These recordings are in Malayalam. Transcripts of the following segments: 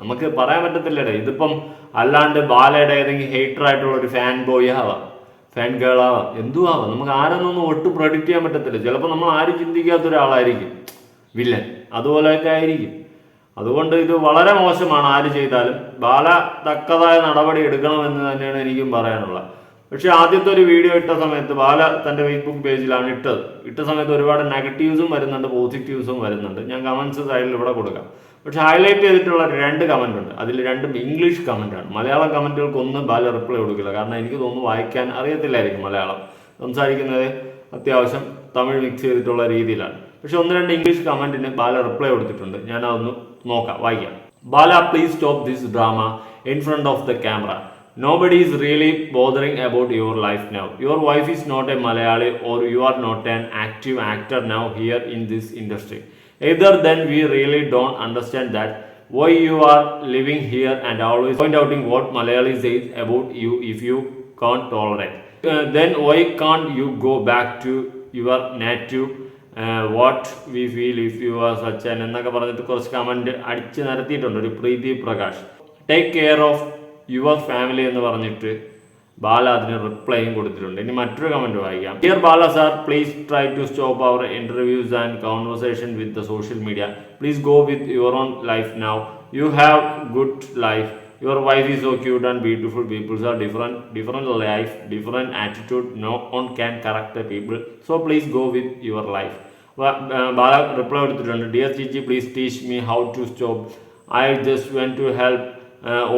നമുക്ക് പറയാൻ പറ്റത്തില്ലടേ. ഇതിപ്പം അല്ലാണ്ട് ബാലയുടെ ഏതെങ്കിലും ഹേറ്റർ ആയിട്ടുള്ള ഒരു ഫാൻ ബോയ് ആവാം ഫാൻ ഗേൾ ആവാം എന്തും ആവാം. നമുക്ക് ആരെന്നൊന്നും ഒട്ടും പ്രൊഡിക്റ്റ് ചെയ്യാൻ പറ്റത്തില്ല. ചിലപ്പോൾ നമ്മൾ ആരും ചിന്തിക്കാത്ത ഒരാളായിരിക്കും. വില്ലൻ അതുപോലെയൊക്കെ ആയിരിക്കും. അതുകൊണ്ട് ഇത് വളരെ മോശമാണ്. ആര് ചെയ്താലും ബാല തക്കതായ നടപടി എടുക്കണമെന്ന് തന്നെയാണ് എനിക്കും പറയാനുള്ളത്. പക്ഷെ ആദ്യത്തെ ഒരു വീഡിയോ ഇട്ട സമയത്ത് ബാല തന്റെ ഫേസ്ബുക്ക് പേജിലാണ് ഇട്ടത്. ഇട്ട സമയത്ത് ഒരുപാട് നെഗറ്റീവ്സും വരുന്നുണ്ട് പോസിറ്റീവ്സും വരുന്നുണ്ട്. ഞാൻ കമന്റ്സ് സൈഡിൽ ഇവിടെ കൊടുക്കാം. പക്ഷെ ഹൈലൈറ്റ് ചെയ്തിട്ടുള്ള രണ്ട് കമന്റ് ഉണ്ട്. അതിൽ രണ്ടും ഇംഗ്ലീഷ് കമന്റ് ആണ്. മലയാളം കമന്റുകൾക്കൊന്നും ബാല റിപ്ലൈ കൊടുക്കില്ല. കാരണം എനിക്ക് തോന്നുന്നു വായിക്കാൻ അറിയത്തില്ലായിരിക്കും മലയാളം. സംസാരിക്കുന്നത് അത്യാവശ്യം തമിഴ് മിക്സ് ചെയ്തിട്ടുള്ള രീതിയിലാണ്. പക്ഷെ ഒന്ന് രണ്ട് ഇംഗ്ലീഷ് കമന്റിന് ബാല റിപ്ലൈ കൊടുത്തിട്ടുണ്ട്. ഞാൻ അതൊന്ന് നോക്കാം വായിക്കാം. Bala please stop this drama in front of the camera Is really bothering about your life now. Your wife is not a Malayali or you are not an active actor now here in this industry. Either then we really don't understand that why you are living here and always point outing what Malayali says about you if you can't tolerate. Uh, then why can't you go back to your native what we feel if you are such an എന്നൊക്കെ പറഞ്ഞിട്ട് കുറച്ച് കമന്റ് അടിച്ച് നിരത്തിയിട്ടുണ്ട് ഒരു Preethi Prakash take care of your family എന്ന് പറഞ്ഞിട്ട് ബാല അതിന് റിപ്ലൈയും കൊടുത്തിട്ടുണ്ട്. ഇനി മറ്റൊരു കമന്റ് വായിക്കാം. Dear Bala sir please try to stop our interviews and conversation with the social media please go with your own life now you have good life your wife is so cute and beautiful peoples are different different life different attitude no one can correct people so please go with your life Bala reply കൊടുത്തിട്ടുണ്ട്. Dear Chichi please teach me how to stop I just when to help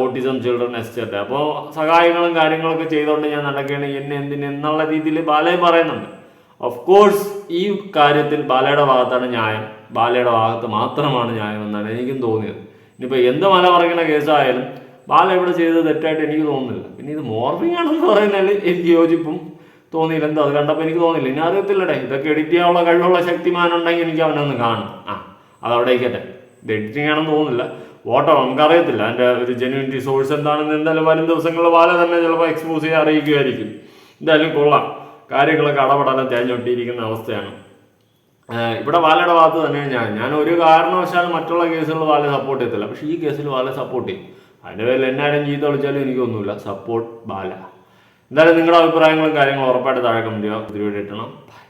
autism children estate അപ്പോൾ സഹായങ്ങളും കാര്യങ്ങളൊക്കെ ചെയ്തുകൊണ്ട് ഞാൻ നടക്കുകയാണ് എന്നെ എന്തിന് എന്നുള്ള രീതിയിൽ ബാലയെ പറയുന്നുണ്ട്. ഓഫ് കോഴ്സ് ഈ കാര്യത്തിൽ ബാലയുടെ ഭാഗത്താണ് ന്യായം. ബാലയുടെ ഭാഗത്ത് മാത്രമാണ് ന്യായം എന്നാണ് എനിക്കും തോന്നിയത്. ഇനിയിപ്പോൾ എന്ത് മല പറയുന്ന കേസായാലും ബാല ഇവിടെ ചെയ്തത് തെറ്റായിട്ട് എനിക്ക് തോന്നുന്നില്ല. പിന്നെ ഇത് മോർണിംഗ് ആണെന്ന് പറയുന്നതിൽ എനിക്ക് യോജിപ്പും തോന്നിയില്ല. എന്താ അത് കണ്ടപ്പോൾ എനിക്ക് തോന്നില്ല ഇനി അറിയത്തില്ലടേ. ഇതൊക്കെ എഡിറ്റ് ചെയ്യാനുള്ള കഴിവുള്ള ശക്തിമാനുണ്ടെങ്കിൽ എനിക്ക് അവനൊന്ന് കാണും. ആ അതവിടെ ഇരിക്കട്ടെ. ഇത് എഡിറ്റിംഗ് ആണെന്ന് തോന്നുന്നില്ല. വോട്ടോ നമുക്കറിയത്തില്ല. അതിന്റെ ഒരു ജെന്യൂനിറ്റി സോഴ്സ് എന്താണെന്ന് എന്തായാലും വരും ദിവസങ്ങളിൽ വാല തന്നെ ചിലപ്പോൾ എക്സ്പോസ് ചെയ്യാൻ അറിയിക്കുമായിരിക്കും എന്തായാലും കൊള്ളാം. കാര്യങ്ങളൊക്കെ അടപെടാനും തേഞ്ഞൊട്ടിയിരിക്കുന്ന അവസ്ഥയാണ്. ഇവിടെ വാലയുടെ ഭാഗത്ത് തന്നെ ഞാൻ ഞാൻ ഒരു കാരണവശാലും മറ്റുള്ള കേസുകൾ വാല സപ്പോർട്ട് ചെയ്യത്തില്ല. പക്ഷേ ഈ കേസിൽ വാല സപ്പോർട്ട് ചെയ്യും. അതിന്റെ പേരിൽ എന്നാരും ജീവിതം വിളിച്ചാലും എനിക്കൊന്നുമില്ല. സപ്പോർട്ട് ബാല എന്തായാലും നിങ്ങളുടെ അഭിപ്രായങ്ങളും കാര്യങ്ങളും ഉറപ്പായിട്ട് താഴെ കമന്റ് ചെയ്യുക. വീഡിയോ ഇട്ടണം